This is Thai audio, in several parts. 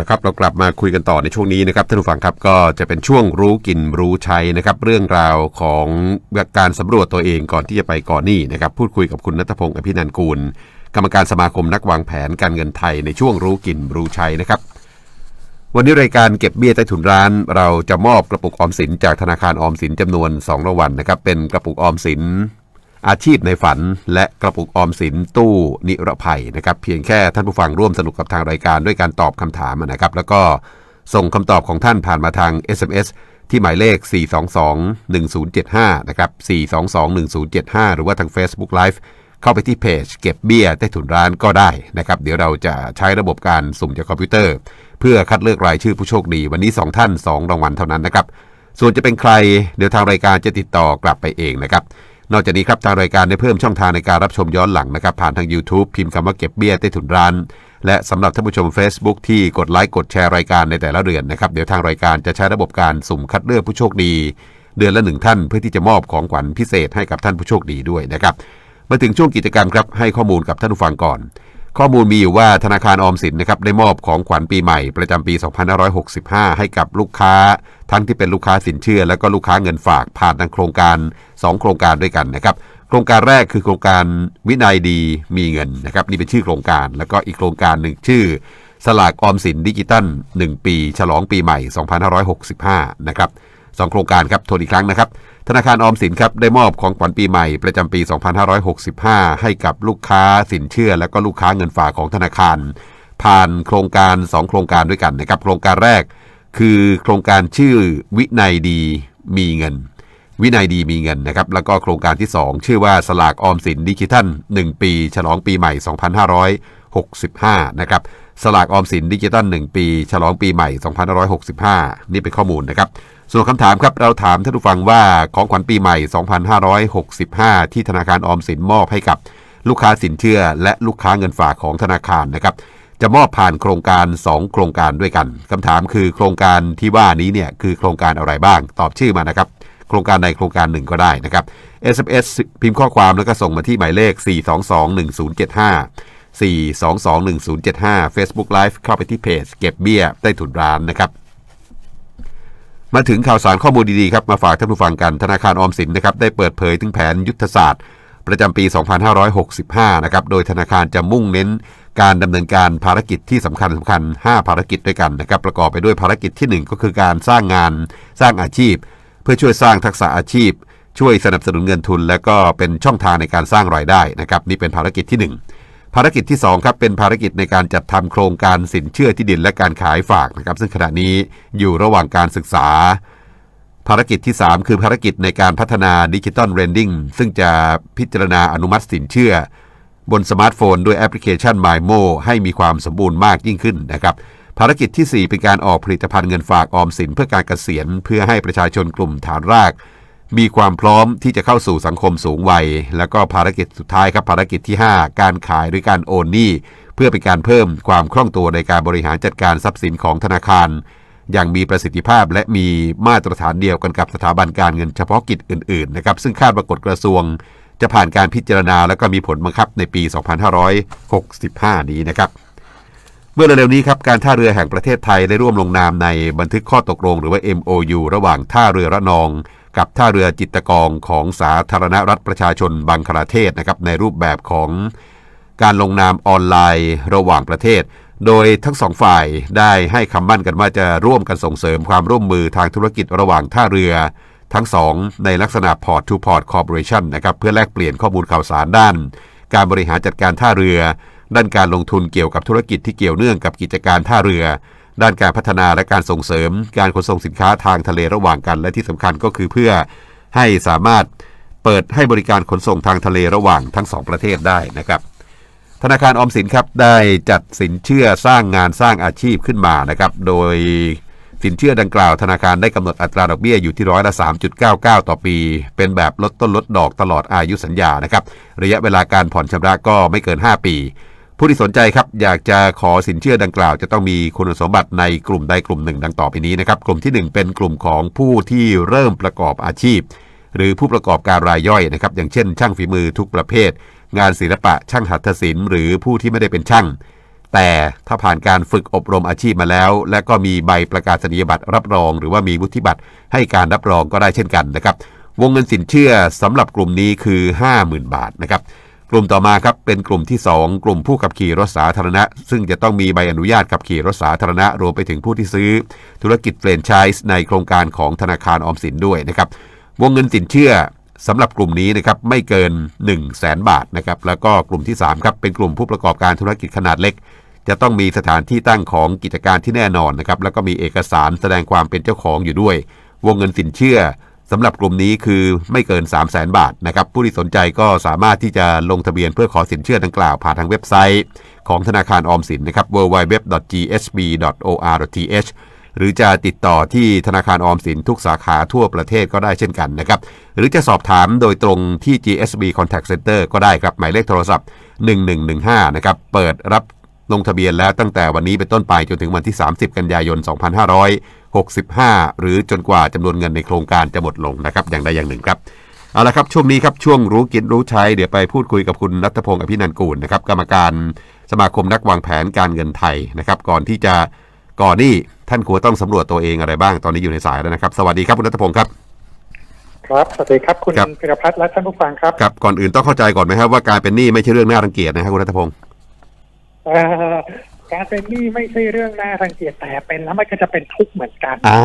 ละครับเรากลับมาคุยกันต่อในช่วงนี้นะครับท่านผู้ฟังครับก็จะเป็นช่วงรู้กินรู้ใช้นะครับ เรื่องราวของการสำรวจตัวเองก่อนที่จะไปก่อนหนี้นะครับ พูดคุยกับคุณนัทพงศ์อภินันกูล กรรมการสมาคมนักวางแผนการเงินไทยในช่วงรู้กินรู้ใช้นะครับ วันนี้รายการเก็บเบี้ยใต้ถุนร้าน เราจะมอบกระปุกออมสินจากธนาคารออมสินจำนวน2รางวัลนะครับเป็นกระปุกออมสิน อาชีพในฝันและกระปุกออมสินตู้นิรภัยนะครับ เพียงแค่ท่านผู้ฟังร่วมสนุกกับทางรายการด้วยการตอบคำถามนะครับ แล้วก็ส่งคำตอบของท่านผ่านมาทาง SMS ที่หมายเลข 422-1075 นะครับ 422-1075 หรือว่าทาง Facebook Live เข้าไปที่เพจเก็บเบี้ยใต้ถุนร้านก็ได้นะครับ เดี๋ยวเราจะใช้ระบบการสุ่มจากคอมพิวเตอร์ เพื่อคัดเลือกรายชื่อผู้โชคดี วันนี้ 2 ท่าน 2 รางวัลเท่านั้นนะครับ ส่วนจะเป็นใครเดี๋ยวทางรายการจะติดต่อกลับไปเองนะครับ นอกจากนี้ครับทางรายการได้เพิ่มช่องทางในการรับชมย้อนหลังนะครับ ผ่านทาง YouTube พิมพ์คำว่าเก็บเบี้ยใต้ถุนร้าน และสำหรับท่านผู้ชม Facebook ที่กดไลค์กดแชร์รายการในแต่ละเดือนนะครับเดี๋ยวทางรายการจะใช้ระบบการสุ่มคัดเลือกผู้โชคดี เดือนละหนึ่งท่านเพื่อที่จะมอบของขวัญพิเศษให้กับท่านผู้โชคดีด้วยนะครับมาถึงช่วงกิจกรรมครับให้ข้อมูลกับท่านผู้ฟังก่อน ข้อมูลมีอยู่ว่าธนาคารออมสินนะครับได้มอบของขวัญปีใหม่ประจำปี 2565 ให้กับลูกค้า ทั้งที่เป็นลูกค้าสินเชื่อ และก็ลูกค้าเงินฝากผ่านทางโครงการ 2 โครงการด้วยกันนะครับโครงการแรกคือโครงการวินัยดีมีเงินนะครับนี่เป็นชื่อโครงการ แล้วก็อีกโครงการหนึ่งชื่อ สลากออมสินดิจิตัล 1 ปี ฉลองปีใหม่ 2565 นะครับ สองโครงการครับทวนอีกครั้งนะครับ ธนาคารออมสินครับได้มอบของขวัญปีใหม่ประจำปี 2565 ให้กับลูกค้าสินเชื่อ และก็ลูกค้าเงินฝากของธนาคาร ผ่านโครงการ 2 โครงการด้วยกันนะครับ โครงการแรกคือโครงการชื่อวินัยดีมีเงิน วินัยดีมีเงินนะครับแล้วก็โครงการที่ 2 ชื่อว่าสลากออมสินดิจิทัล 1 ปี ฉลองปีใหม่ 2565 นะครับสลากออมสินดิจิตัล 1 ปี ฉลองปีใหม่ 2565 นี่เป็นข้อมูลนะครับ ส่วนคำถามครับเราถามท่านผู้ฟังว่าของขวัญปีใหม่ 2565 ที่ธนาคารออมสินมอบให้กับลูกค้าสินเชื่อ และลูกค้าเงินฝากของธนาคารนะครับจะมอบผ่านโครงการ 2 โครงการด้วยกันคำถามคือโครงการที่ว่านี้เนี่ยคือโครงการอะไรบ้าง ตอบชื่อมานะครับ โครงการใดโครงการหนึ่งก็ได้นะครับ SMS พิมพ์ข้อความแล้วก็ส่งมาที่หมายเลข 4221075 4221075 Facebook Live เข้าไปที่เพจเก็บเบี้ยใต้ถุนร้านนะครับ มาถึงข่าวสารข้อมูลดีๆครับมาฝากท่านผู้ฟังกันธนาคารออมสินนะครับได้เปิดเผยถึงแผนยุทธศาสตร์ ประจำปี 2565 นะครับโดยธนาคารจะมุ่งเน้นการดำเนินการภารกิจที่สำคัญสำคัญ 5 ภารกิจด้วยกันนะครับประกอบไปด้วยภารกิจที่ 1 ก็คือการสร้างงานสร้างอาชีพ เพื่อช่วยสร้างทักษะอาชีพ ช่วยสนับสนุนเงินทุน และก็เป็นช่องทางในการสร้างรายได้นะครับนี่เป็นภารกิจที่ 1 ภารกิจที่2ครับเป็นภารกิจในการจัดทำโครงการสินเชื่อที่ดินและการขายฝากนะครับ ซึ่งขณะนี้อยู่ระหว่างการศึกษา ภารกิจที่ 3 คือภารกิจในการพัฒนาดิจิตอลเรนดิ้งซึ่งจะพิจารณาอนุมัติสินเชื่อ บนสมาร์ทโฟนด้วยแอปพลิเคชัน MyMo ให้มีความสมบูรณ์มากยิ่งขึ้นนะครับภารกิจที่ 4 เป็นการออกผลิตภัณฑ์เงินฝากออมสินเพื่อการเกษียณ เพื่อให้ประชาชนกลุ่มฐานราก มีความพร้อมที่จะเข้าสู่สังคมสูงวัย แล้วก็ภารกิจสุดท้ายครับภารกิจที่ 5 การขายหรือการโอนหนี้เพื่อเป็นการเพิ่มความคล่องตัวในการบริหารจัดการทรัพย์สินของธนาคาร อย่างมีประสิทธิภาพและมีมาตรฐานเดียวกันกับสถาบันการเงินเฉพาะกิจอื่นๆนะครับซึ่งคาดว่ากฎกระทรวง จะผ่านการพิจารณาแล้วก็มีผลบังคับในปี 2565 นี้นะครับเมื่อเร็วๆนี้ครับการท่าเรือแห่งประเทศไทยได้ร่วมลงนามในบันทึกข้อตกลงหรือว่า MOU ระหว่างท่าเรือระนอง กับท่าเรือจิตกองของสาธารณรัฐประชาชนบังคลาเทศนะครับในรูปแบบของการลงนามออนไลน์ระหว่างประเทศ โดยทั้งสองฝ่ายได้ให้คำมั่นกันว่าจะร่วมกันส่งเสริมความร่วมมือทางธุรกิจระหว่างท่าเรือทั้งสองในลักษณะ Port to Port Corporation นะครับเพื่อแลกเปลี่ยนข้อมูลข่าวสารด้าน การบริหารจัดการท่าเรือ ด้านการลงทุนเกี่ยวกับธุรกิจที่เกี่ยวเนื่องกับกิจการท่าเรือ ด้านการพัฒนาและการส่งเสริม การขนส่งสินค้าทางทะเลระหว่างกัน และที่สำคัญก็คือเพื่อให้สามารถเปิดให้บริการขนส่งทางทะเลระหว่างทั้งสองประเทศได้นะครับธนาคารออมสินครับได้จัดสินเชื่อสร้างงานสร้างอาชีพขึ้นมานะครับโดยสินเชื่อดังกล่าวธนาคารได้กำหนดอัตราดอกเบี้ยอยู่ที่ร้อยละ 3.99 ต่อปี เป็นแบบลดต้นลดดอกตลอดอายุสัญญานะครับระยะเวลาการผ่อนชำระก็ไม่เกิน 5 ปี ผู้ที่สนใจครับอยากจะขอสินเชื่อดังกล่าว จะต้องมีคุณสมบัติในกลุ่มใดกลุ่มหนึ่งดังต่อไปนี้นะครับ กลุ่มที่ 1 เป็นกลุ่มของผู้ที่เริ่มประกอบอาชีพ หรือผู้ประกอบการรายย่อยนะครับ อย่างเช่น ช่างฝีมือทุกประเภท งานศิลปะช่างหัตถศิลป์หรือผู้ที่ไม่ได้เป็นช่าง แต่ถ้าผ่านการฝึกอบรมอาชีพมาแล้ว และก็มีใบประกาศนียบัตรรับรอง หรือว่ามีวุฒิบัตรให้การรับรองก็ได้เช่นกันนะครับ วงเงินสินเชื่อสำหรับกลุ่มนี้คือ 50,000 บาทนะครับ กลุ่มต่อมาครับเป็นกลุ่มที่ 2 กลุ่มผู้ขับขี่รถสาธารณะ ซึ่งจะต้องมีใบอนุญาตขับขี่รถสาธารณะ รวมไปถึงผู้ที่ซื้อ ธุรกิจเฟรนไชส์ในโครงการของธนาคารออมสินด้วยนะครับวงเงินสินเชื่อสำหรับกลุ่มนี้นะครับไม่เกิน 1 0 0 0 0แสนบาทนะครับแล้วก็กลุ่มที่3ครับเป็นกลุ่มผู้ประกอบการธุรกิจขนาดเล็ก จะต้องมีสถานที่ตั้งของกิจการที่แน่นอนนะครับแล้วก็มีเอกสารแสดงความเป็นเจ้าของอยู่ด้วย วงเงินสินเชื่อ สำหรับกลุ่มนี้คือไม่เกิน 3 0 0แสนบาทนะครับผู้ที่สนใจก็สามารถที่จะลงทะเบียนเพื่อขอสินเชื่อดังกล่าวผ่านทางเว็บไซต์ของธนาคารออมสินนะครับ www.gsb.or.th หรือจะติดต่อที่ธนาคารออมสินทุกสาขาทั่วประเทศก็ได้เช่นกันนะครับ หรือจะสอบถามโดยตรงที่ GSB Contact Center ก็ได้ครับ หมายเลขโทรศัพท์ 1115 นะครับ เปิดรับ ลงทะเบียนแล้วตั้งแต่วันนี้เป็นต้นไปจนถึงวันที่ 30 กันยายน 2565 หรือจนกว่าจำนวนเงินในโครงการจะหมดลงนะครับอย่างใดอย่างหนึ่งครับเอาละครับช่วงนี้ครับช่วงรู้กินรู้ใช้เดี๋ยวไปพูดคุยกับคุณนัทพงศ์อภินันท์กูลนะครับกรรมการสมาคมนักวางแผนการเงินไทยนะครับ ก่อนที่จะก่อนนี่ท่านควรต้องสำรวจตัวเองอะไรบ้างตอนนี้อยู่ในสายแล้วนะครับ สวัสดีครับคุณนัทพงศ์ครับ ครับสวัสดีครับคุณครับพิรพัฒน์และท่านผู้ฟังครับครับก่อนอื่นต้องเข้าใจก่อนไหมครับว่าการเป็นหนี้ไม่ใช่เรื่องน่ารังเกียจนะครับคุณนัทพงศ์เอ่อ การเป็นหนี้ไม่ใช่เรื่องน่ารังเกียจแต่เป็นแล้วมันก็จะเป็นทุกข์เหมือนกัน อ่า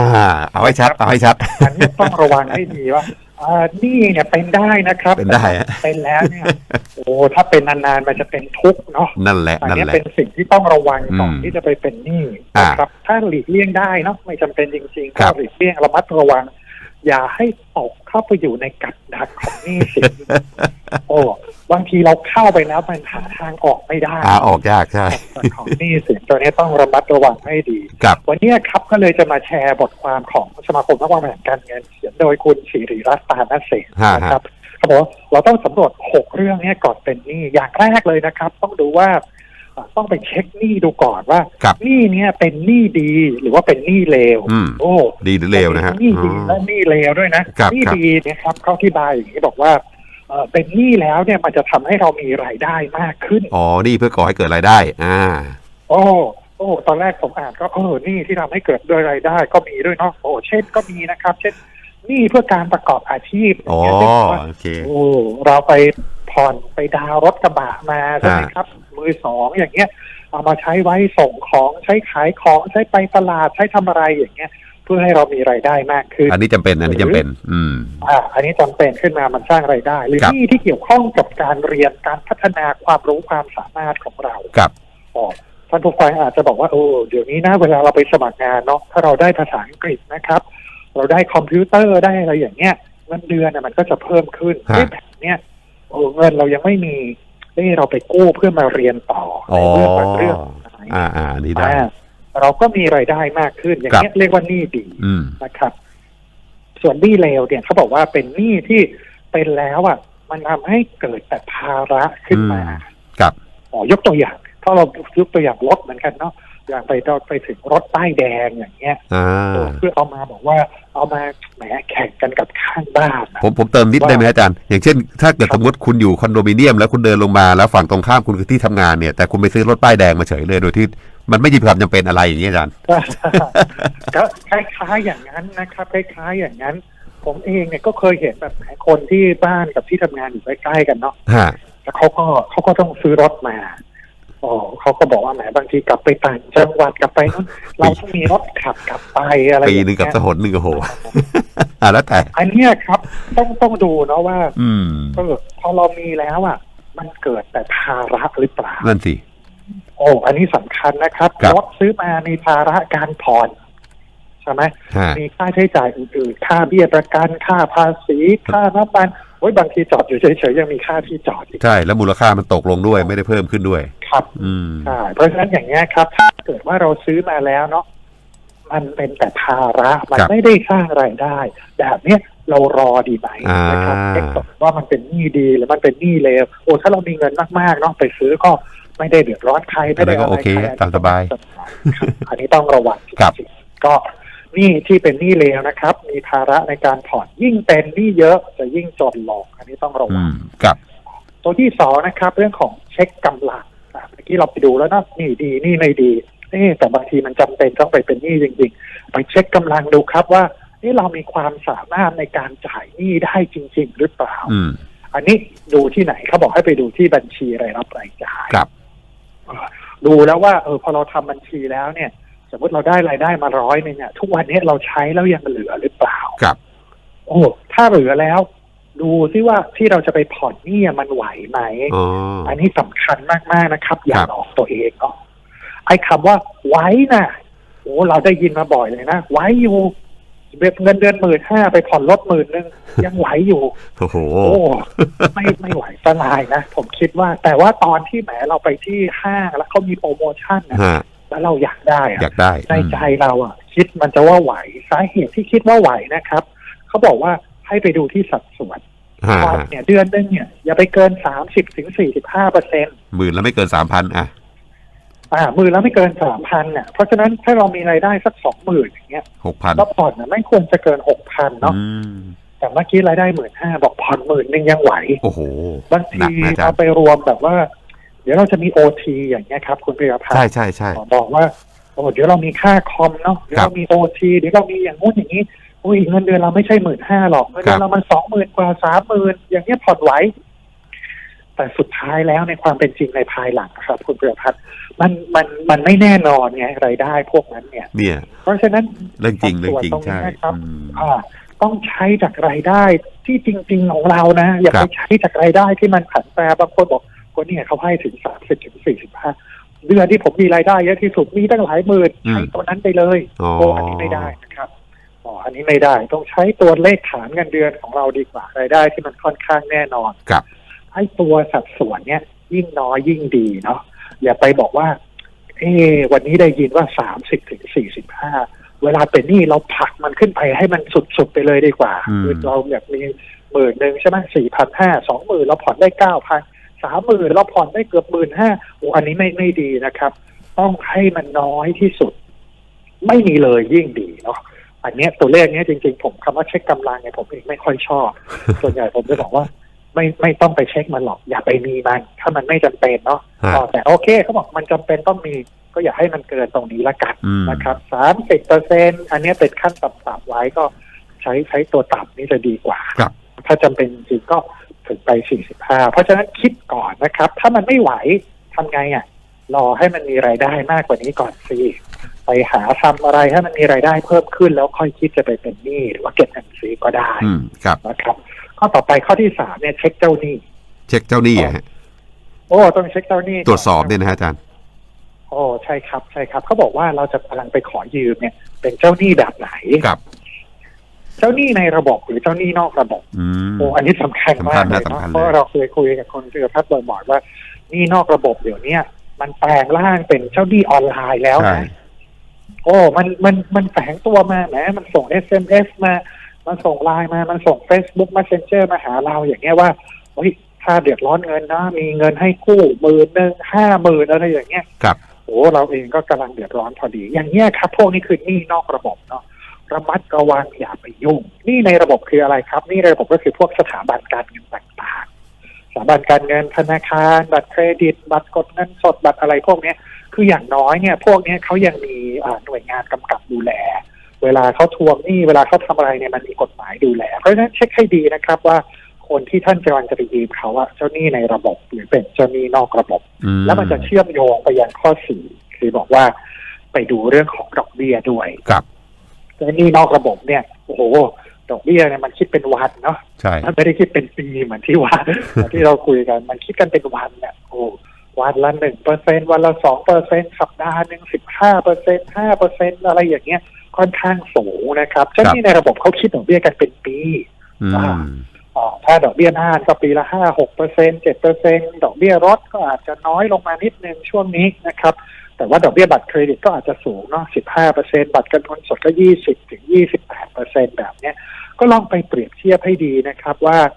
เอาให้ชัดเอาให้ชัดอันนี้ต้องระวังให้ดีว่าเอ่อหนี้เนี่ยเป็นได้นะครับเป็นได้ฮะเป็นแล้วเนี่ยโอ้ถ้าเป็นนานๆมันจะเป็นทุกข์เนาะนั่นแหละอันนั่นนี้แหละเป็นสิ่งที่ต้องระวังก่อนอืมที่จะไปเป็นหนี้อ่านะครับ ถ้าหลีกเลี่ยงได้เนาะไม่จำเป็นจริงๆครัก็บหลีกเลี่ยงระมัดระวัง อย่าให้ตกเข้าไปอยู่ในกัดดักของหนี้สิน โอ้บางทีเราเข้าไปแล้วมันหาทางออกไม่ได้หาออกยากใช่ส่วนของหนี้สินตัวนี้ต้องระมัดระวังให้ดีกับวันนี้ครับก็เลยจะมาแชร์บทความของสมาคมนักวางแผนการเงินเขียนโดยคุณสิริรัตน์ตานเสนฮะนะครับเขาบอกว่าเราต้องสำรวจหกเรื่องเนี้ก่อนเป็นหนี้อย่างแรกเลยนะครับ ต้องดูว่าเอ่อต้องไปเช็คหนี้ดูก่อนว่ากับหนี้เนี้ยเป็นหนี้ดีหรือว่าเป็นหนี้เลวอืมโอ้ดีหรือเลวนะฮะหนี้ดีและหนี้เลวด้วยนะครับหนี้ครับดีเนี่ยครับเขาที่บายอย่างนี้บอกว่า เอ่อเป็นหนี้แล้วเนี่ยมันจะทำให้เรามีรายได้มากขึ้น อ๋อนี่เพื่อก่อให้เกิดรายได้ อ่า โอ้โอ้ตอนแรกผมอ่านก็เออหนี่ที่ทำให้เกิดด้วยรายได้ก็มีด้วยเนาะโอ้เช่นก็มีนะครับ เช่นหนี่เพื่อการประกอบอาชีพออ๋อย่างเงี้ยเช่นว่าโอเคโอ้เราไปผ่อนไปดาวน์รถกระบะมาใช่ไหมครับมือสองอย่างเงี้ย เอามาใช้ไว้ส่งของใช้ขายของใช้ไปตลาดใช้ทำอะไรอย่างเงี้ย เพื่อให้เรามีรายได้มากขึ้น อันนี้จำเป็นอันนี้จำเป็น อืมอ่าอันนี้จำเป็นขึ้นมามันสร้างรายได้ หรือครับหนี่ที่เกี่ยวข้องกับการเรียนการพัฒนาความรู้ความสามารถของเรากับอ๋อท่านผู้ฟังอาจจะบอกว่าโอ้เดี๋ยวนี้นะเวลาเราไปสมัครงานเนาะถ้าเราได้ภาษาอังกฤษนะครับ เราได้คอมพิวเตอร์ได้อะไรอย่างเงี้ยเงินเดือนน่ะมันก็จะเพิ่มขึ้นฮะเอ๊ะแบบเนี้ยโอ้เงินเรายังไม่มีเอ้เราไปกู้เพื่อมาเรียนต่ออ๋ในอเรื่องบางเรื่องไหนอ่าอ่าอันนี้ได้อ่า เราก็มีรายได้มากขึ้น อย่างเงี้ยเรียกว่าหนี้ดีอืมนะครับ ส่วนหนี้เลวเนี่ยเขาบอกว่าเป็นหนี้ที่เป็นแล้วอะ มันทำให้เกิดแต่ภาระขึ้นมาอืมกับอ๋อยกตัวอย่าง ถ้าเรายกตัวอย่างรถเหมือนกันเนาะอย่างไปเราไปถึงรถป้ายแดงอย่างเงี้ยอ่าเพื่อเอามาบอกว่าเอามาแหมแข่งกันกับข้างบ้านนะผมผมเติมนิดว่าได้ไหมอาจารย์ อย่างเช่น ถ้าเกิดสมมติคุณอยู่คอนโดมิเนียม แล้วคุณเดินลงมาแล้วฝั่งตรงข้ามคุณคือที่ทำงานเนี่ยแต่คุณไปซื้อรถป้ายแดงมาเฉยเลยโดยที่ มันไม่มีความจำเป็นอะไรอย่างนี้อาจารย์ก็คล้ายๆอย่างนั้นนะครับคล้ายๆอย่างนั้น ผมเองเนี่ยก็เคยเห็นแบบคนที่บ้านกับที่ทำงานอยู่ใกล้ๆกันเนาะฮะแล้วเขาก็เขาก็ต้องซื้อรถมาอ๋อเขาก็บอกว่าแหมบางทีกลับไปต่างจังหวัดกลับไปนู้นเราต้องมีรถขับกลับไปอะไรอปีย่างหนึ่งกับเงี้ยสหนหนึ่งโอ้โหอ่าแล้วแต่ อันเนี้ยครับ ต้องต้องดูเนาะว่า อืมเออพอเรามีแล้วอะ มันเกิดแต่ภาระหรือเปล่านั่นสิ โอ้อันนี้สำคัญนะครับครับ รถซื้อมามีภาระการผ่อนใช่ไหมฮะ มีค่าใช้จ่ายอื่นๆ ค่าเบี้ยประกันค่าภาษี ค่าน้ำมันโอ้ยบางทีจอดอยู่เฉยๆยังมีค่าที่จอดอีกใช่แล้วมูลค่ามันตกลงด้วยไม่ได้เพิ่มขึ้นด้วย ครับ อืม ใช่เพราะฉะนั้นอย่างเงี้ยครับ ถ้าเกิดว่าเราซื้อมาแล้วเนาะมันเป็นแต่ภาระมันครับไม่ได้สร้างรายได้ แบบเนี้ยเรารอดีไหมอ่านนะครับเช็คก่อนว่ามันเป็นหนี้ดีหรือมันเป็นหนี้เลวโอ้ถ้าเรามีเงินมากๆเนาะไปซื้อก็ ไม่ได้เดือดร้อนใครไม่ได้อันนั้นก็อะไรโอเคใครตามสบายครับอันนี้ต้องระวังครับจงๆก็หนี้ที่เป็นหนี้เลวนะครับ มีภาระในการผ่อนยิ่งเป็นหนี้เยอะจะยิ่งจนหลอก อันนี้ต้องระอืวังมกับตัวที่สองนะครับ เรื่องของเช็คกำลังอะเป็นที่เราไปดูแล้วเนอะนี่ดีนี่ไม่ดีเอ๊ะแต่บางทีมันจำเป็นต้องไปเป็นหนี้จริงๆ ไปเช็คกำลังดูครับว่าเอ๊ะเรามีความสามารถในการจ่ายหนี้ได้จริง ๆ หรือเปล่าอืมอันนี้ดูที่ไหนเขาบอกให้ไปดูที่บัญชีรายรับรายจ่ายครับ ดูแล้วว่าเออพอเราทำบัญชีแล้วเนี่ย สมมติเราได้รายได้มาร้อยหนึงเนี่ยทุกวันนี้เราใช้แล้วยังเหลือหรือเปล่าครับ โอ้ถ้าเหลือแล้ว ดูซิว่าที่เราจะไปผ่อนหนี่มันไหวไหมอ๋ออันนี้สำคัญมากๆนะครับ อย่าครับหลอกตัวเองเนาะไอ้คำว่าไว้น่ะโอ้เราได้ยินมาบ่อยเลยนะไว้อยู่ เงินเดือนหมื่นห้าไปผ่อนรถหมื่นนึงยังไหวอยู่ โอ้โหโอ้ไม่ไม่ไหวสลายนะ ผมคิดว่า แต่ว่าตอนที่แหมเราไปที่ห้างแล้วเขามีโปรโมชั่นนะฮะแล้วเราอยากได้อะอยากได้ในใจเราอะ คิดมันจะว่าไหวสาเหตุที่คิดว่าไหวนะครับเขาบอกว่าให้ไปดูที่สัดส่วนฮะผ่อนเนี่ยเดือนนึงเนี่ยอย่าไปเกินสามสิบถึงสี่สิบห้าเปอร์เซ็นต์หมื่นแล้วไม่เกินสามพันอะ อ่ามือแล้วไม่เกินสามพันเนี่ยเพราะฉะนั้นถ้าเรามีรายได้สักสองหมื่นอย่างเงี้ยหกพันแล้วผ่อนน่ะไม่ควรจะเกินหกพันเนาะอืมแต่เมื่อกี้รายได้หมื่นห้าบอกผ่อนหมื่นหนึ่งยังไหวโอ้โหบางหนัทีกนะอาจารเอาย์ไปรวมแบบว่า เดี๋ยวเราจะมีโอทีอย่างเงี้ยครับ คุณพิรพันใช่ธ์ใช่ใช่บอกว่าโอ้เดี๋ยวเรามีค่าคอมเนาะเดี๋ยวครับเรามีโอทีเดี๋ยวเรามีอย่างงู้นอย่างนี้อุ้ยเงินเดือนเราไม่ใช่หมื่นห้าหรอกเงินเดือนเรามันสองหมื่นกว่าสามหมื่นอย่างเงี้ยผ่อนไหวแต่สุดท้ายแล้วในความเป็นจริงในภายหลังครับ คุณพิรพัฒน์ มันมันมันไม่แน่นอนไงรายได้พวกนั้นเนี่ย เนี่ย เพราะฉะนั้นเรื่องจริงเรื่องจริงตรงนี้ใช่นะครับอืมอ่าต้องใช้จากรายได้ที่จริง ๆ ของเรานะ อย่าครัไปบใช้จากรายได้ที่มันผันแปรบางคนบอกก็เนี่ยเขาให้ถึงสามสิบถึงสี่สิบห้าเดือนที่ผมมีรายได้เยอะที่สุดมีตั้งหลายหมื่นใช้ตัวนั้นไปเลยอ๋อโอ้อันนี้ไม่ได้นะครับอ๋ออันนี้ไม่ได้ต้องใช้ตัวเลขฐานเงินเดือนของเราดีกว่ารายได้ที่มันค่อนข้างแน่นอนครับให้ตัวสัดส่วนเนี้ยยิ่งน้อยยิ่งดีเนาะ อย่าไปบอกว่า เออวันนี้ได้ยินว่าสามสิบถึงสี่สิบห้าเวลาเป็นหนี้เราผลักมันขึ้นไปให้มันสุดๆไปเลยดีกว่าอืมคือเราแบบมีหมื่นหนึ่งใช่ไหมสี่พันห้าสองหมื่นเราผ่อนได้เก้าพันสามหมื่นเราผ่อนได้เกือบหมื่นห้าโอ้อันนี้ไม่ไม่ดีนะครับ ต้องให้มันน้อยที่สุด ไม่มีเลยยิ่งดีเนาะอันเนี้ยตัวเลขเนี้ยจริงๆ ผมคำว่าเช็คกำลังเนี่ยผมเองไม่ค่อยชอบ ส่วนใหญ่ผมจะบอกว่า ไม่ไม่ต้องไปเช็คมันหรอก อย่าไปมีมัน ถ้ามันไม่จำเป็นเนาะฮะอ๋อแต่โอเคเขาบอกมันจำเป็นต้องมีก็อย่าให้มันเกินตรงนี้ละกันอืมนะครับสามสิบเปอร์เซ็นอันเนี้ยเป็นขั้นต่ำๆไว้ก็ใช้ใช้ตัวต่ำนี่จะดีกว่าครับถ้าจำเป็นจริงๆก็ถึงไปสี่สิบห้าเพราะฉะนั้นคิดก่อนนะครับ ถ้ามันไม่ไหวทำไงอะรอให้มันมีรายได้มากกว่านี้ก่อนสิไปหาทำอะไรให้มันมีรายได้เพิ่มขึ้นแล้วค่อยคิดจะไปเป็นหนี้หรือว่าเก็บเงินซื้อก็ได้อืมครับนะครับข้ อต่อไปข้อที่สามเนี่ยเช็คเจ้าหนี้ เช็คเจ้าหนี้อะฮะโอ้ต้องเช็คเจ้าหนี้ก่นตรวจสอบเนี่ยนะฮะอาจารย์โอ้ใช่ครับ ใช่ครับเขาบอกว่าเราจะกำลังไปขอยืมเนี่ย เป็นเจ้าหนี้แบบไหนครับ เจ้าหนี้ในระบบหรือเจ้าหนี้นอกระบบอืมโอ้อันนี้สำคัญมากเลยสำคัญนะสำคัญเลยเนาะเพราะเราเคยคุยกับคนเรือพัฒน์บ่อยๆว่าหนี่นอกระบบเดี๋ยวเนี้ยมันแปลงร่างเป็นเจ้าหนี้ออนไลน์แล้วใช่นะโอ้ มันมันมันแฝงตัวมาแหมมันส่ง SMS มา มันส่งไลน์มา มันส่ง Facebook Messenger มาหาเราอย่างเงี้ยว่าเฮ้ยถ้าเดือดร้อนเงินนะ มีเงินให้กู้หมื่นหนึ่งห้าหมื่นอะไรอย่างเงี้ยครับโอ้เราเองก็กำลังเดือดร้อนพอดี อย่างเงี้ยครับ พวกนี้คือหนี้นอกระบบเนาะระมัดระวังอย่าไปยุ่งหนี้ในระบบคืออะไรครับหนี้ในระบบก็คือพวกสถาบันการเงินต่างๆ สถาบันการเงินธนาคาร บัตรเครดิต บัตรกดเงินสดบัตรอะไรพวกเนี้ย คืออย่างน้อยเนี่ย พวกเนี้ยเขายังมีอ่าหน่วยงานกำกับดูแล เวลาเขาทวงหนี้เวลาเขาทำอะไรเนี่ยมันมีกฎหมายดูแล เพราะฉะนั้นเช็คให้ดีนะครับว่าคนที่ท่านกำลังจะไปยืมเขาอะเจ้าหนี้ในระบบหรือเป็นเจ้าหนี้นอกระบบอืมแล้วมันจะเชื่อมโยงไปยังข้อสี่คือบอกว่าไปดูเรื่องของดอกเบี้ยด้วยครับเจ้าหนี้นอกระบบเนี่ยโอ้โหดอกเบี้ยเนี่ยมันคิดเป็นวันเนาะใช่มันไม่ได้คิดเป็นปีเหมือนที่ว่าเหมือนที่เราคุยกันมันคิดกันเป็นวันเนี่ยโอ้วันละหนึ่งเปอร์เซ็นวันละสองเปอร์เซ็นสัปดาห์หนึ่งสิบห้าเปอร์เซ็นห้าเปอร์เซ็นอะไรอย่างเงี้ย ค่อนข้างสูงนะครับเจ้าหนี้ในระบบเขาคิดดอกเบี้ยกันเป็นปีอืมอ๋อถ้าดอกเบี้ยหน้าก็ปีละห้าหกเปอร์เซ็นเจ็ดเปอร์เซ็นดอกเบี้ยรถก็อาจจะน้อยลงมานิดนึงช่วงนี้นะครับ แต่ว่าดอกเบี้ยบัตรเครดิตก็อาจจะสูงเนาะสิบห้าเปอร์เซ็นบัตรเงินสดก็ยี่สิบถึงยี่สิบแปดเปอร์เซ็นแบบเนี้ยก็ลองไปเปรียบเทียบให้ดีนะครับว่าอ่า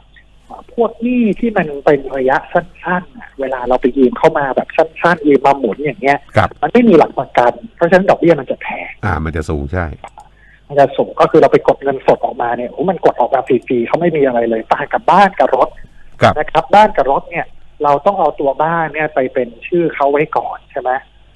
พวกหนี้ที่มันเป็นระยะสั้นๆน่ะเวลาเราไปยืมเข้ามาแบบสั้นๆยืมมาหมุนอย่างเงี้ยครับมันไม่มีหลักประกัน เพราะฉะนั้นดอกเบี้ยมันจะแพงอ่า มันจะสูงใช่ มันจะสูงก็คือเราไปกดเงินสดออกมาเนี่ยโอ้มันกดออกมาฟรีๆเขาไม่มีอะไรเลยต่างกับบ้านกับรถครับนะครับ บ้านกับรถเนี่ย เราต้องเอาตัวบ้านเนี่ยไปเป็นชื่อเขาไว้ก่อนใช่ไหม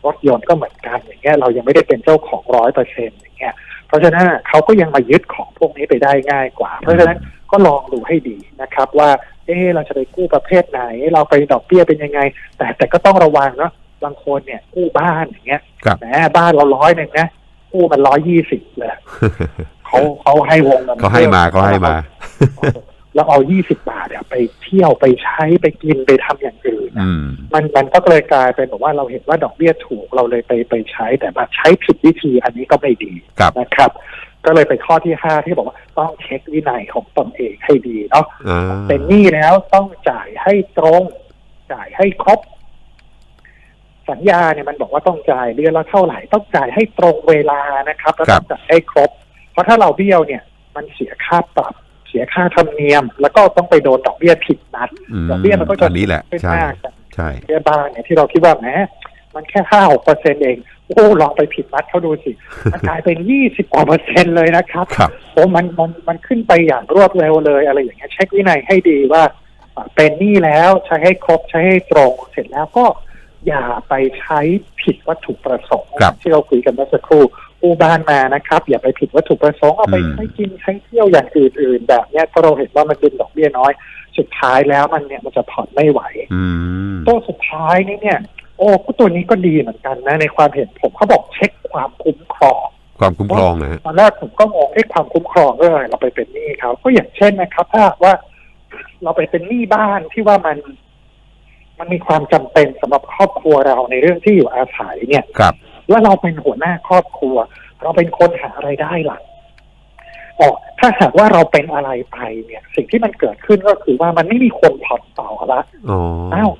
รถยนต์ก็เหมือนกันอย่างเงี้ยเรายังไม่ได้เป็นเจ้าของร้อยเปอร์เซ็นต์อย่างเงี้ย เพราะฉะนั้นเขาก็ยังมายึดของพวกนี้ไปได้ง่ายกว่า เพราะฉะนั้น ก็ลองดูให้ดีนะครับ ว่าเออเราจะไปกู้ประเภทไหน เราไปดอกเบี้ยเป็นยังไง แต่แต่ก็ต้องระวังเนาะบางคนเนี่ยกู้บ้านอย่างเงี้ยครับแหมบ้านเราร้อยหนึ่งนะกู้มันร้อยยี่สิบเลยเขาเขาให้วงเงินเขาให้มาเขาให้มา แล้วเอายี่สิบบาทเนี่ยไปเที่ยวไปใช้ไปกินไปทำอย่างอื่นอืมมันมันก็เลยกลายเป็นแบบว่าเราเห็นว่าดอกเบี้ยถูกเราเลยไปไปใช้แต่มาใช้ผิดวิธีอันนี้ก็ไม่ดีครับนะครับ ก็เลยเป็นข้อที่ห้าที่บอกว่าต้องเช็ควินัยของตนเองให้ดีเนาะอ่าเป็นหนี้แล้วต้องจ่ายให้ตรง จ่ายให้ครบ สัญญาเนี่ยมันบอกว่าต้องจ่ายเดือนละเท่าไหร่ ต้องจ่ายให้ตรงเวลานะครับแล้วต้องจ่ายให้ครบ เพราะถ้าเราเบี้ยวเนี่ย มันเสียค่าปรับเสียค่าธรรมเนียม แล้วก็ต้องไปโดนดอกเบี้ยผิดนัดมดอกเบี้ยมันก็จะอันนี้แหละขึ้นใช่มากกันใช่เบี้ยบ้านเนี่ยที่เราคิดว่าแหมมันแค่ห้าหกเปอร์เซ็นเอง โอ้ลองไปผิดนัดเขาดูสิ มันกลายเป็นยี่สิบกว่าเปอร์เซ็นต์เลยนะครับครับโอ้มันมันมันขึ้นไปอย่างรวดเร็วเลยอะไรอย่างเงี้ยเช็ควินัยให้ดีว่าอ่าเป็นหนี้แล้วใช้ให้ครบใช้ให้ตรงเสร็จแล้วก็อย่าไปใช้ผิดวัตถุประสงค์ครับที่เราคุยกันเมื่อสักครู่กู้บ้านมานะครับ อย่าไปผิดวัตถุประสงค์เอาไปอืมใช้กินใช้เที่ยวอย่างอื่นๆแบบเนี้ยเพราะเราเห็นว่ามันเป็นดอกเบี้ยน้อย สุดท้ายแล้วมันเนี่ยมันจะผ่อนไม่ไหวอืมตัวสุดท้ายนี่เนี่ยโอ้ก็ตัวนี้ก็ดีเหมือนกันนะ ในความเห็นผมเขาบอกเช็คความคุ้มครองความคุ้มครองนะฮะตอนแรกผมก็งงไอ้ความคุ้มครองเรื่องอะไรเราไปเป็นหนี้เขาก็อย่างเช่นนะครับ ถ้าหากว่าเราไปเป็นหนี้บ้านที่ว่ามัน มันมีความจำเป็นสำหรับครอบครัวเราในเรื่องที่อยู่อาศัยเนี่ยครับแล้วเราเป็นหัวหน้าครอบครัว เราเป็นคนหาไรายได้หลักอ๋อถ้าหากว่าเราเป็นอะไรไปเนี่ย สิ่งที่มันเกิดขึ้นก็คือว่ามันไม่มีคนผ่อนต่อละอ๋ออ้าว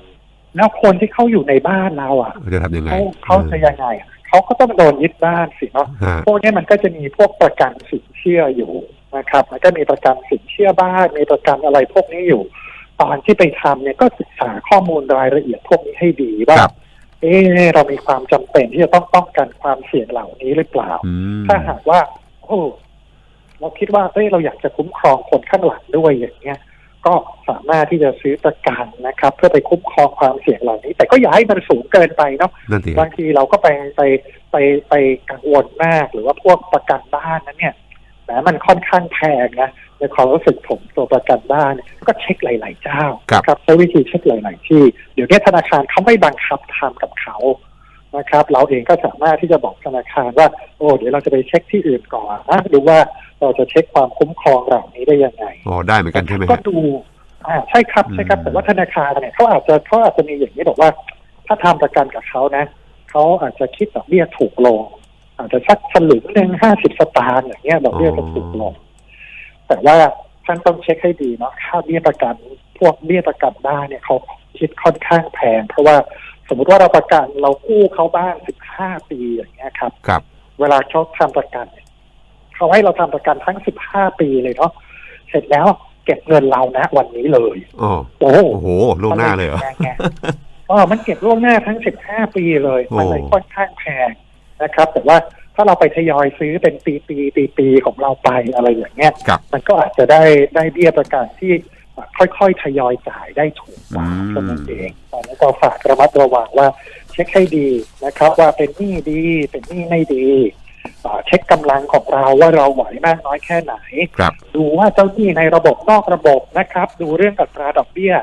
แล้วคนที่เขาอยู่ในบ้านเราอะจะทำยังไงเขาเขาจะยังไงอะเขาก็ต้องโดนยึดบ้านสิเนาะฮะพวกนี้มันก็จะมีพวกประกันสินเชื่ออยู่นะครับมันก็มีประกันสินเชื่อบ้าน มีประกันอะไรพวกนี้อยู่ ตอนที่ไปทำเนี่ยก็ศึกษาข้อมูลรายละเอียดพวกนี้ให้ดีว่าครับเอ๊ะเรามีความจำเป็นที่จะต้องป้องกันความเสี่ยงเหล่านี้หรือเปล่าอืมถ้าหากว่า โอ้เราคิดว่าเอ้ยเราอยากจะคุ้มครองคนข้างหลังด้วยอย่างเงี้ย ก็สามารถที่จะซื้อประกันนะครับ เพื่อไปคุ้มครองความเสี่ยงเหล่านี้ แต่ก็อย่าให้มันสูงเกินไปเนาะนั่นสิบางทีเราก็ไปไปไปไปกังวลมาก หรือว่าพวกประกันบ้านนั้นเนี่ยแหมมันค่อนข้างแพงนะในความรู้สึกผมตัวประกันบ้านเนี่ยก็เช็คหลาย ๆ เจ้าครับครับใช้วิธีเช็คหลาย ๆ ที่ เดี๋ยวนี้ธนาคารเขาไม่บังคับทำกับเขา นะครับ เราเองก็สามารถที่จะบอกธนาคารว่า โอ้เดี๋ยวเราจะไปเช็คที่อื่นก่อนนะดูว่าเราจะเช็คความคุ้มครองเหล่านี้ได้ยังไงอ๋อได้เหมือนกันใช่ไหมก็ฮะดูอ่าใช่ครับใช่ครับอืมแต่ว่าธนาคารเนี่ยเขาอาจจะเขาอาจจะมีอย่างนี้บอกว่า ถ้าทำประกันกับเขานะเขาอาจจะคิดดอกเบี้ยถูกลง อาจจะสักสลึงหนึ่งห้าสิบสตางค์อย่างเงี้ยดอกเบี้ยจะถูกลง แต่ว่าท่านต้องเช็คให้ดีเนาะค่าเบี้ยประกัน พวกเบี้ยประกันบ้านเนี่ยเขาคิดค่อนข้างแพง เพราะว่า สมมติว่าเราประกันเรากู้เขาบ้านสิบห้าปีอย่างเงี้ยครับ ครับ เวลาเขาทำประกันเนี่ยเขาให้เราทำประกันทั้งสิบห้าปีเลยเนาะเสร็จแล้วเก็บเงินเรานะ วันนี้เลยอ๋อโอ้โอ้โหล่วงหน้าเลยเหรอแพงไงอ๋อมันเก็บล่วงหน้าทั้งสิบห้าปีเลยโอ้มันเลยค่อนข้างแพงนะครับ แต่ว่าถ้าเราไปทยอยซื้อเป็นปีปีปีปีๆของเราไปอะไรอย่างเงี้ยครับมันก็อาจจะได้ได้เบี้ยประกันที่ ค่อยๆ ทยอยจ่ายได้ถูกกว่าอืมเท่านั้นเองตอนนี้ก็ฝากระมัดระวังว่า เช็คให้ดีนะครับ ว่าเป็นหนี้ดีเป็นหนี้ไม่ดีอ่าเช็คกำลังของเราว่าเราไหวมากน้อยแค่ไหนครับดูว่าเจ้าหนี้ในระบบนอกระบบนะครับ ดูเรื่องอัตราดอกเบี้ย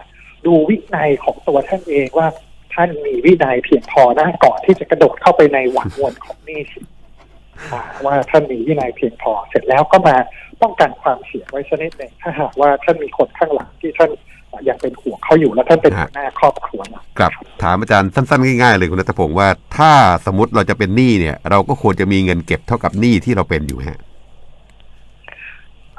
ดูวินัยของตัวท่านเองว่าท่านมีวินัยเพียงพอนะก่อนที่จะกระโดดเข้าไปในหวังวนของหนี้สินอ่าว่าท่านมีวินัยเพียงพอเสร็จแล้วก็มา ป้องกันความเสี่ยงไว้สักนิดหนึ่งถ้าหากว่าท่านมีคนข้างหลังที่ท่านยังเป็นห่วงเขาอยู่แล้วท่านเป็นหัวหน้าครอบครัวนะครับถามอาจารย์สั้น ๆ ง่ายๆเลยคุณรัตพงศ์ว่าถ้าสมมติเราจะเป็นหนี้เนี่ย เราก็ควรจะมีเงินเก็บเท่ากับหนี้ที่เราเป็นอยู่ฮะ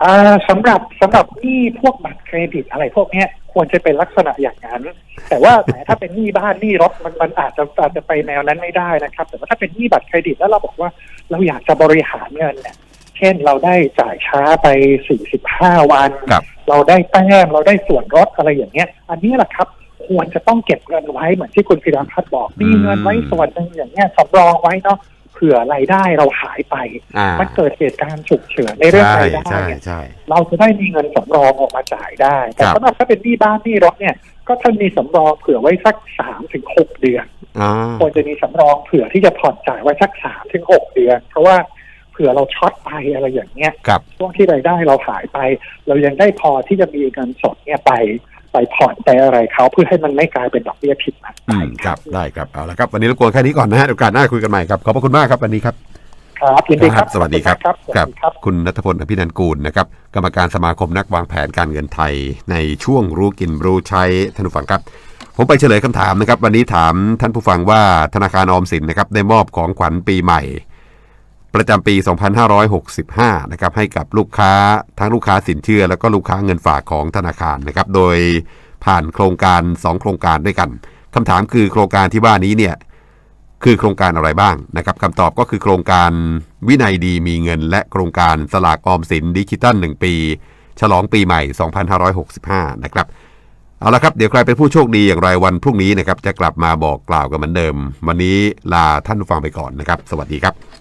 อ่าสำหรับสำหรับหนี้พวกบัตรเครดิตอะไรพวกเนี้ยควรจะเป็นลักษณะอย่างนั้น แต่ว่าแหมถ้าเป็นหนี้บ้านหนี้รถมันมันอาจจะอาจจะไปแนวนั้นไม่ได้นะครับ แต่ว่าถ้าเป็นหนี้บัตรเครดิตแล้วเราบอกว่าเราอยากจะบริหารเงินเนี่ย เช่นเราได้จ่ายช้าไป 45 วันครับเราได้แต้มเราได้ส่วนลดอะไรอย่างเงี้ย อันนี้แหละครับควรจะต้องเก็บเงินไว้เหมือนที่คุณพิรพัฒน์บอก มีเงินไว้ส่วนหนึ่งอย่างเงี้ยสำรองไว้เนาะเผื่อรายได้เราหายไปอ่ามันเกิดเหตุการณ์ฉุกเฉินในเรื่องใช่รายได้ใช่เนี่ยใช่เราจะได้มีเงินสำรองออกมาจ่ายได้ แต่ครับสำหรับถ้าเป็นหนี้บ้านหนี้รถเนี่ยก็ก็ถ้ามีสำรองเผื่อไว้สักสามถึงหกเดือนอ่าควรจะมีสำรองเผื่อที่จะผ่อนจ่ายไว้สักสามถึงหกเดือน เพราะว่าเผื่อเราช็อตไปอะไรอย่างเงี้ยครับช่วงที่รายได้เราหายไป เรายังได้พอที่จะมีเงินสดเนี่ยไปไปผ่อนไปอะไรเขาเพื่อให้มันไม่กลายเป็นดอกเบี้ยผิดนัดอืมครับได้ครับเอาละครับ วันนี้รบกวนแค่นี้ก่อนนะฮะโอกาสหน้าคุยกันใหม่ครับขอบพระคุณมากครับวันนี้ครับครับยินดีครับ สวัสดีครับครับสวัสดีครับคุณนัทพลอภินันท์กูลนะครับ กรรมการสมาคมนักวางแผนการเงินไทย ในช่วงรู้กินรู้ใช้ท่านผู้ฟังครับ ผมไปเฉลยคำถามนะครับ วันนี้ถามท่านผู้ฟังว่าธนาคารออมสินนะครับได้มอบของขวัญปีใหม่ ประจำปี 2565 นะครับให้กับลูกค้าทั้งลูกค้าสินเชื่อ แล้วก็ลูกค้าเงินฝากของธนาคารนะครับ โดยผ่านโครงการ 2 โครงการด้วยกันคำถามคือโครงการที่ว่านี้เนี่ยคือโครงการอะไรบ้างนะครับคำตอบก็คือโครงการวินัยดีมีเงิน และโครงการสลากออมสินดิจิตัล 1 ปี ฉลองปีใหม่ 2565 นะครับเอาละครับ เดี๋ยวใครเป็นผู้โชคดีอย่างไรวันพรุ่งนี้นะครับจะกลับมาบอกกล่าวกันเหมือนเดิม วันนี้ลาท่านผู้ฟังไปก่อนนะครับ สวัสดีครับ